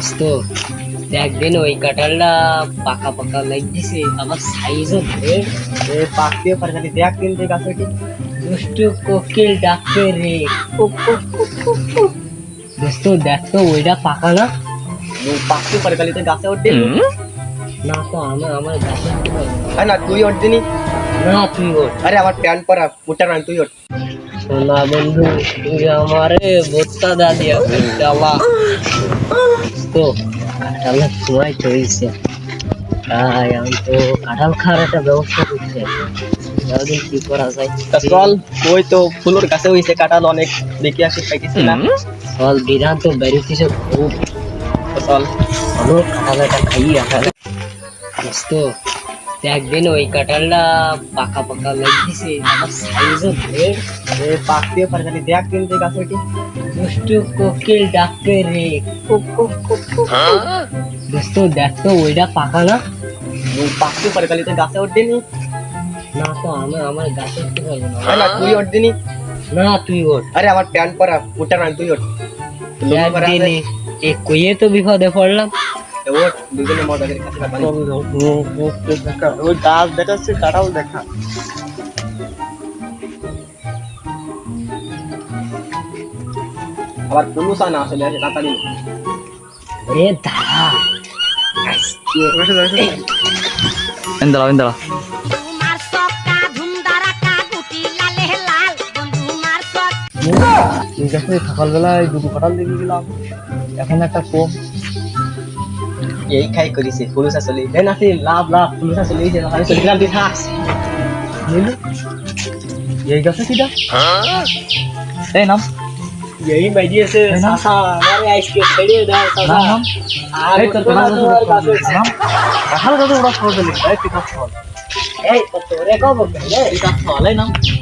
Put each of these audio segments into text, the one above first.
দোস্ত একদিন ওই কাঁঠালটা পাকা পাকা লাগতেছে আবার সাইজও ধরে পাকতেও পারে খালি দেখ কিন্তু গাছটি। দুষ্টু কোকিল ডাকতে রে। দোস্ত দেখ তো ওইটা পাকা না? পাকতেও পারে খালি তুই গাছে উঠবি না তো আমার আমার গাছে না। তুই উঠবি না। তুই ওঠ। আরে আমার প্যান্ট পরা উঠার না তুই উঠ সোনা বন্ধু তুই আমারে বোত্তা দাদি দেওয়া তো কাঁঠালের সময় চলছে তাই আমি তো কাঁঠাল খাওয়ার একটা ব্যবস্থা করছে। কি করা যায়? চল ওই তো ফুলের গাছে হয়েছে কাঁঠাল অনেক দেখে আসি পাইতেছি না চল বিধান তো বেরিয়েছে খুব। চল। চল কাঁঠাল একটা খাইয়ে আসা দোস্ত একদিন ওই কাঁঠালটা পাকা পাকা লাগতেছে আমার সাইজও ধরে পাকতেও পারে খালি দেখ কিন্তু গাছটি দুষ্টু কোকিল ডাকতে রে। দোস্ত দেখ তো ওইটা পাকা না। পাকতেও পারে খালি তুই গাছে উঠবি না তো আমার আমার গাছে উঠতে পারব না। না তুই উঠবি না তুই ওঠ আরে আমার প্যান্ট পরা উঠার না তুই লুঙ্গি একদিনে এ কইয়ে তো বিপদে পড়লাম। এ দুজনে মজা করে খাতে পারি ওই গাছ দেখাচ্ছে কাঁঠাল দেখা। আবার পুলুস আনা আসলে আছে তাড়াতাড়ি। দাঁড়া ঠিক আছে সকালবেলায় দুটো কাঁঠাল দেখে গেলাম এখন একটা কম। এই খাই কৰিছে পুলুস আসলে দেন আছে লাভ লাভ আসলে এই যে আমি চলে গেলাম তুই থাক বুঝলি এই গাছে কিটা এই নাম বাইদি আছে হ্যাঁ, সাসা আমারে আজকে ছেড়ে দাও সাসা নাম নাম আর এই তো তো না তোমার তোমার কাছে নাম কাঁঠাল কত বড় ফল দিলি এই কব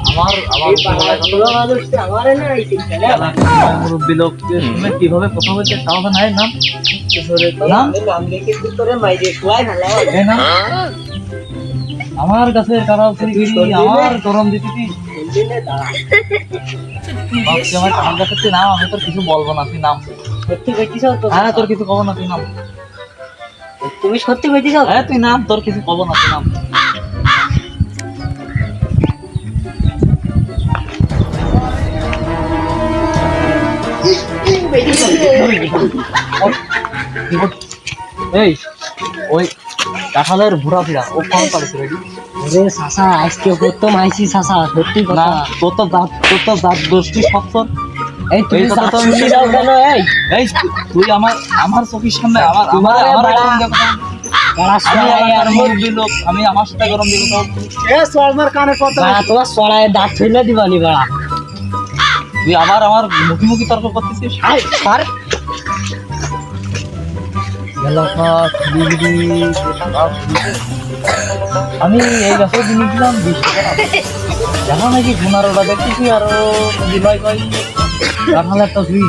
আমার আমার এই মানুষ তো আমারে না? এই ছেলে মুরব্বী লোক শুনে কীভাবে কথা মাইরে ভালো নাম। আমার কাছে করি, আমার গরম দিতি ভাবছি আমার আমি তোর কিছু বলব না তুই নাম? সত্যি কইতিস তো? হ্যাঁ তোর কিছু কব না তুই নাম? তুমি সত্যি কইতিস হ্যাঁ তুই নাম তোর কিছু কব না তুই নাম? এই ওই কাঁঠালের ভুড়া ফিরা ও কম রেডি রে? সাসা আজকে প্রথম আইছি সাসা সত্যি কথা। তোর তো জাত তোর তো সব তোর। এই তুমি এই কথা তো শুনি আমি- দাও কেন এই? এই তুই আমার আমার চোখের সামনে আমার আমার আমার আমি সাথে গরম দেবো তোমার দাঁত ফেলে দিবানি বাড়া। তুই আবার আমার মুখি মুখি তর্ক করতেছিস? পার আমি এই গাছে কিনে দিলাম বিশ টাকা দেখা নাকি ঘুমার ওটা দেখতেছি আরও বিলয় কয় কাঁঠালের তো ফ্রি